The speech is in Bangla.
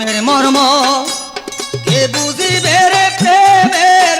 প্রেমের মর্ম কে বুঝিবে রে প্রেমের